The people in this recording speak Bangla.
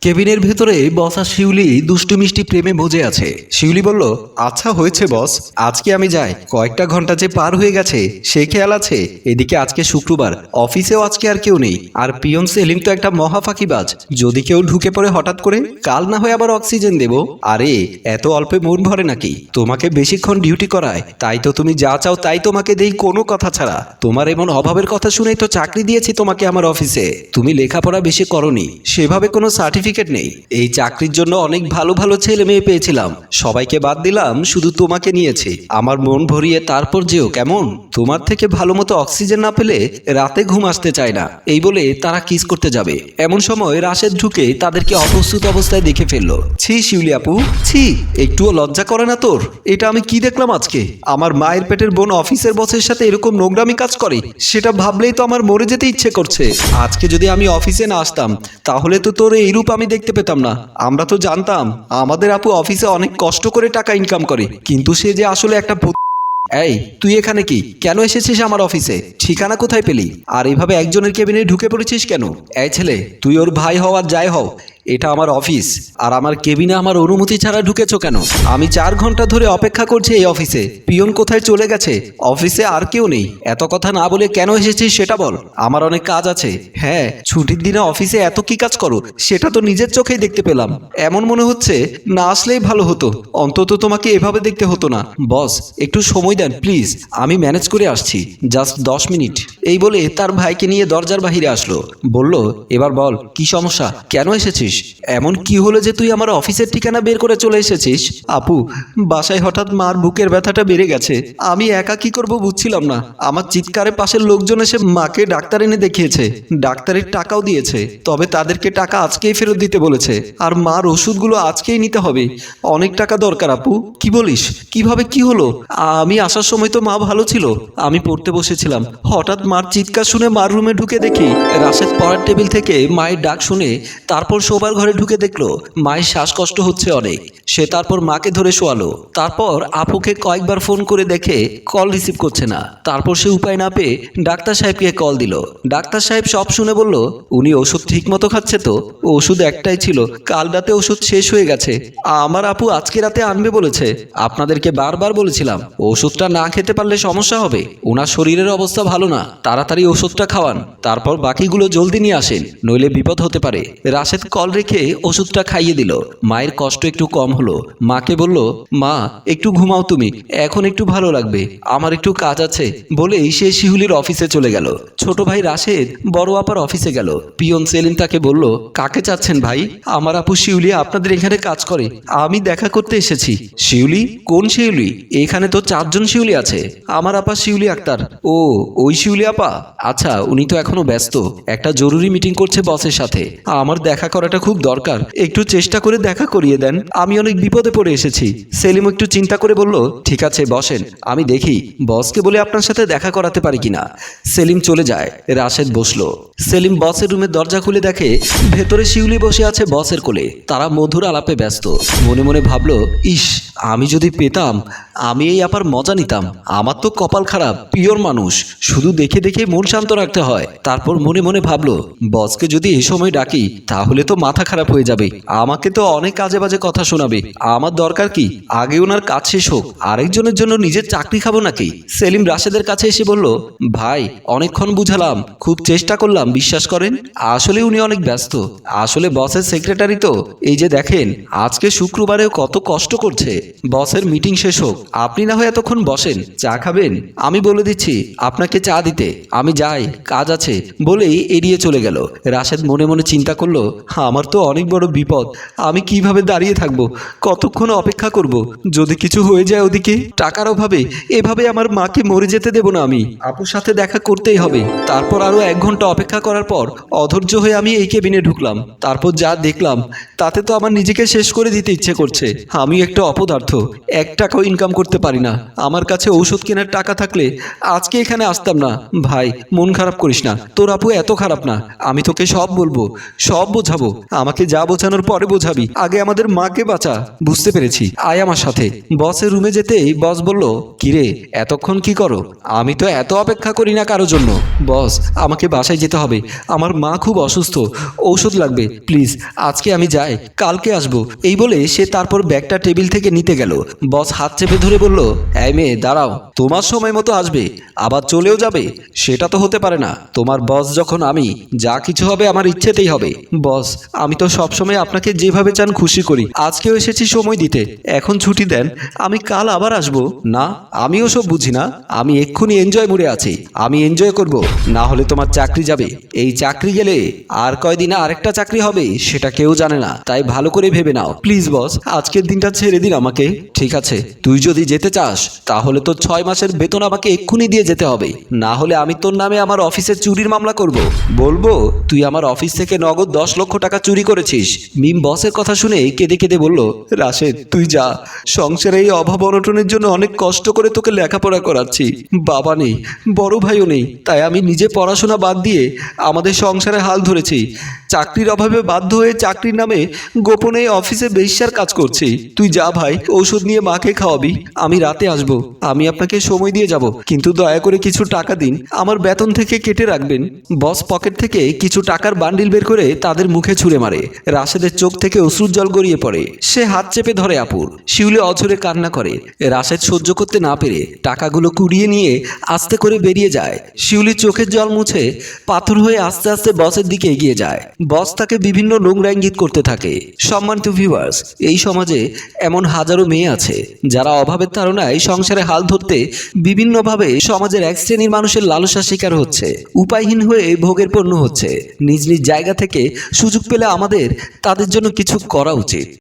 কেবিনের ভেতরে বসা শিউলি দুষ্টু মিষ্টি প্রেমে ভোজে আছে। শিউলি বলল আচ্ছা হয়েছে, বস। আজকে আমি যাই। কয়েকটা ঘণ্টা যে পার হয়ে গেছে, সে খেয়াল আছে? এদিকে আজকে শুক্রবার। অফিসেও আজকে আর কেউ নেই। আর পিয়ন সেলিম তো একটা মহা ফাঁকিবাজ যদি কেউ ঢুকে পড়ে হঠাৎ করে, কাল না হয় আবার অক্সিজেন দেব। আরে, এত অল্পে মন ভরে নাকি? তোমাকে বেশিক্ষণ ডিউটি করায়। তাই তো তুমি যা চাও তাই তোমাকে দেই কোনো কথা ছাড়া। তোমার এমন অভাবের কথা শুনেই তো চাকরি দিয়েছি তোমাকে আমার অফিসে। তুমি লেখাপড়া বেশি করনি। সেভাবে কোনো সার্টিফিকেট নেই। এই চাকরির জন্য অনেক ভালো ভালো ছেলে মেয়ে পেয়েছিলাম। সবাইকে বাদ দিলাম, শুধু তোমাকে নিয়েছি। আমার মন ভরিয়ে তারপর যেও, কেমন? তোমার থেকে ভালো মতো অক্সিজেন না পেলে রাতে ঘুম আসতে চায় না। এই বলে তারা কিস করতে যাবে। এমন সময় রাশেদ ঢুকে তাদেরকে অপ্রস্তুত অবস্থায় দেখে ফেলল। ছি, শিউলি আপু। ছি, একটুও লজ্জা করে না তোর? এটা আমি কি দেখলাম আজকে? আমার মায়ের পেটের বোন অফিসের বসের সাথে এরকম নোংরামি কাজ করে, সেটা ভাবলেই তো আমার মরে যেতে ইচ্ছে করছে। আজকে যদি আমি অফিসে না আসতাম, তাহলে তো তোর এই রূপ আমি দেখতে পেতাম না। আমরা তো জানতাম, আমাদের আপু অফিসে অনেক কষ্ট করে টাকা ইনকাম করে। কিন্তু সে যে আসলে একটা এই, তুই এখানে কি? কেন এসেছিস আমার অফিসে? ঠিকানা কোথায় পেলি? আর এইভাবে একজনের কেবিনে ঢুকে পড়েছিস কেন? এই ছেলে, তুই ওর ভাই হওয়ার যাই হও। এটা আমার অফিস। আর আমার কেবিনে আমার অনুমতি ছাড়া ঢুকেছো কেন? আমি চার ঘণ্টা ধরে অপেক্ষা করছি এই অফিসে। পিয়ন কোথায় চলে গেছে? অফিসে আর কেউ নেই। এত কথা না বলে কেন এসেছিস সেটা বল। আমার অনেক কাজ আছে। হ্যাঁ ছুটির দিনে অফিসে এত কি কাজ করো? সেটা তো নিজের চোখেই দেখতে পেলাম। এমন মনে হচ্ছে না আসলেই ভালো হতো। অন্তত তোমাকে এভাবে দেখতে হতো না। বস, একটু সময় দেন, প্লিজ। আমি ম্যানেজ করে আসছি। জাস্ট দশ মিনিট। এই বলে তার ভাইকে নিয়ে দরজার বাহিরে আসলো। বলল, এবার বল, কি সমস্যা? কেন এসেছিস? এমন কি হলো যে তুই আমার অফিসের ঠিকানা বের করে চলে এসেছিস? আপু, বাসায় হঠাৎ মার বুকের ব্যথাটা বেড়ে গেছে। আমি একা কি করব বুঝছিলাম না। আমার চিৎকারে পাশের লোকজন এসে মাকে ডাক্তার এনে দেখিয়েছে। ডাক্তারের টাকাও দিয়েছে। তবে তাদেরকে টাকা আজকেই ফেরত দিতে বলেছে। আর মার ওষুধগুলো আজকেই নিতে হবে। অনেক টাকা দরকার, আপু। কি বলিস? কীভাবে কি হলো? আমি আসার সময় তো মা ভালো ছিল। আমি পড়তে বসেছিলাম। হঠাৎ মার চিৎকার শুনে মার রুমে ঢুকে দেখি রাশেদ পড়ার টেবিল থেকে মায়ের ডাক শুনে তারপর শোবার ঘরে ঢুকে দেখল, মায়ের শ্বাসকষ্ট হচ্ছে অনেক। সে তারপর মাকে ধরে শোয়ালো। তারপর আপুকে কয়েকবার ফোন করে দেখে কল রিসিভ করছে না। তারপর সে উপায় না পেয়ে ডাক্তার সাহেবকে কল দিল। ডাক্তার সাহেব সব শুনে বলল, উনি ওষুধ ঠিক মতো খাচ্ছে তো? ওষুধ একটাই ছিল। কাল রাতে ওষুধ শেষ হয়ে গেছে। আমার আপু আজকে রাতে আনবে বলেছে। আপনাদেরকে বারবার বলেছিলাম, ওষুধটা না খেতে পারলে সমস্যা হবে। ওনার শরীরের অবস্থা ভালো না। তাড়াতাড়ি ওষুধটা খাওয়ান। তারপর বাকিগুলো জলদি নিয়ে আসেন। নইলে বিপদ হতে পারে। রাশেদ কল রেখে ওষুধটা খাইয়ে দিল। মায়ের কষ্ট একটু কম হলো। মাকে বলল, মা, একটু ঘুমাও তুমি, এখন একটু ভালো লাগবে। আমার একটু কাজ আছে। বলেই সে শিহুলির অফিসে চলে গেল। ছোট ভাই রাশেদ বড় আপার অফিসে গেল। পিয়ন সেলিম তাকে বলল, কাকে চাচ্ছেন ভাই? আমার আপু শিউলি আপনাদের এখানে কাজ করে। আমি দেখা করতে এসেছি। শিউলি? কোন শিউলি? এখানে তো চারজন শিউলি আছে। আমার আপা শিউলি আক্তার। ও, ওই শিউলি আপা? আচ্ছা উনি তো এখনও ব্যস্ত। একটা জরুরি মিটিং করছে বসের সাথে। আমার দেখা করাটা খুব দরকার। একটু চেষ্টা করে দেখা করিয়ে দেন। আমি অনেক বিপদে পড়ে এসেছি। সেলিম একটু চিন্তা করে বলল, ঠিক আছে, বসেন। আমি দেখি, বসকে বলে আপনার সাথে দেখা করাতে পারি কিনা? সেলিম চলে যায়। রাশেদ বসল। সেলিম বসের রুমের দরজা খুলে দেখে, ভেতরে শিউলি বসে আছে বসের কোলে। তারা মধুর আলাপে ব্যস্ত। মনে মনে ভাবলো, ইস, আমি যদি পেতাম, আমি এই আপার মজা নিতাম। আমার তো কপাল খারাপ, পিওর মানুষ। শুধু দেখে দেখে মন শান্ত রাখতে হয়। তারপর মনে মনে ভাবলো, বসকে যদি এই সময় ডাকি, তাহলে তো মাথা খারাপ হয়ে যাবে। আমাকে তো অনেক কাজে বাজে কথা শোনাবে। আমার দরকার কি? আগে ওনার কাজ শেষ হোক। আরেকজনের জন্য নিজের চাকরি খাব নাকি? সেলিম রাশেদের কাছে এসে বলল, ভাই, অনেকক্ষণ বুঝালাম। খুব চেষ্টা করলাম, বিশ্বাস করেন? আসলে উনি অনেক ব্যস্ত। আসলে বসের সেক্রেটারি তো। এই যে দেখেন, আজকে শুক্রবারেও কত কষ্ট করছে। বসের মিটিং শেষ হোক। আপনি না হয় এতক্ষণ বসেন। চা খাবেন? আমি বলে দিচ্ছি, আপনাকে চা দিতে। আমি যাই, কাজ আছে। বলেই এড়িয়ে চলে গেল। রাশেদ মনে মনে চিন্তা করল, আমার তো অনেক বড় বিপদ। আমি কীভাবে দাঁড়িয়ে থাকব? কতক্ষণ অপেক্ষা করব? যদি কিছু হয়ে যায় ওদিকে? টাকার অভাবে? এভাবে আমার মাকে মরে যেতে দেব না আমি। আপুর সাথে দেখা করতেই হবে। তারপর আরও এক ঘণ্টা অপেক্ষা করার পর অধৈর্য হয়ে আমি এই কেবিনে ঢুকলাম। তারপর যা দেখলাম, তাতে তো আমার নিজেকে শেষ করে দিতে ইচ্ছে করছে। আমি একটা অপদার্থ। এক টাকাও ইনকাম করতে পারি না। আমার কাছে ঔষধ কেনার টাকা থাকলে আজকে এখানে আসতাম না। ভাই, মন খারাপ করিস না। তোর আপু এত খারাপ না। আমি তোকে সব বলব, সব বোঝাবো। আমাকে যা বোঝানোর পরে বোঝাবি। আগে আমাদের মাকে বাঁচা। বুঝতে পেরেছি। আয় আমার সাথে। বসের রুমে যেতেই বস বলল, কিরে, এতক্ষণ কি করো? আমি তো এত অপেক্ষা করি না কারোর জন্য। বস, আমাকে বাসায় যেতে হবে। আমার মা খুব অসুস্থ। ঔষধ লাগবে। প্লিজ, আজকে আমি যাই। কালকে আসব। এই বলে সে তারপর ব্যাগটা টেবিল থেকে নিতে গেল। বস হাত চেপে ধরে বলল, এই মেয়ে, দাঁড়াও। তোমার সময় মতো আসবে। আবার চলেও যাবে। সেটা তো হতে পারে না। তোমার বস যখন আমি, যা কিছু হবে আমার ইচ্ছেতেই হবে। বস আমি তো সবসময় আপনাকে যেভাবে চান খুশি করি। আজকেও এসেছি সময় দিতে। এখন ছুটি দেন। আমি কাল আবার আসব। না, আমিও সব বুঝি না। আমি এক্ষুনি এনজয় মুড়ে আছি। আমি এনজয় করব। না হলে তোমার চাকরি যাবে। এই চাকরি গেলে আর কয়দিন আরেকটা চাকরি হবে সেটা কেউ জানে না। তাই ভালো করে ভেবে নাও। প্লিজ, বস, আজকের দিনটা ছেড়ে দিন আমাকে। ঠিক আছে, তুই যদি যেতে চাস, তাহলে তো ছয় মাসের বেতন আমাকে এক্ষুনি দিয়ে যেতে হবে। না হলে আমি তোর নামে আমার অফিসে চুরির মামলা করব। বলব, তুই আমার অফিস থেকে নগদ দশ লক্ষ টাকা চুরি করেছিস। মিম বসের কথা শুনে কেঁদে কেঁদে বলল, রাশেদ, তুই যা। সংসারে এই অভাব অনটনের জন্য অনেক কষ্ট করে তোকে লেখাপড়া করাচ্ছি। বাবা নেই, বড় ভাইও নেই। তাই আমি নিজে পড়াশোনা বাদ দিয়ে আমাদের সংসারে হাল ধরেছি। চাকরির অভাবে বাধ্য হয়ে চাকরির নামে গোপনে অফিসে বেশ্যার কাজ করছি। তুই যা ভাই, ঔষধ নিয়ে মাকে খাওয়াবি। আমি রাতে আসব। আমি আপনাকে সময় দিয়ে যাব। কিন্তু দয়া করে কিছু টাকা দিন। আমার বেতন থেকে কেটে রাখবেন। বস পকেট থেকে কিছু টাকার বান্ডিল বের করে তাদের মুখে ছুঁড়ে মারে। রাশেদের চোখ থেকে অশ্রুর জল গড়িয়ে পড়ে। সে হাত চেপে ধরে আপুর। শিউলি অঝরে কান্না করে। রাশেদ সহ্য করতে না পেরে টাকাগুলো কুড়িয়ে নিয়ে আস্তে করে বেরিয়ে যায়। শিউলি চোখের জল মুছে পাথর হয়ে আস্তে আস্তে বসের দিকে এগিয়ে যায়। বস তাকে বিভিন্ন নোংরা ইঙ্গিত করতে থাকে। সম্মানিত ভিউয়ার্স এই সমাজে এমন হাজারো মেয়ে আছে, যারা অভাবের তাড়নায় সংসারে হাল ধরতে বিভিন্নভাবে সমাজের এক শ্রেণির মানুষের লালসা শিকার হচ্ছে। উপায়হীন হয়ে ভোগের পণ্য হচ্ছে। নিজ নিজ জায়গা থেকে সুযোগ পেলে আমাদের তাদের জন্য কিছু করা উচিত।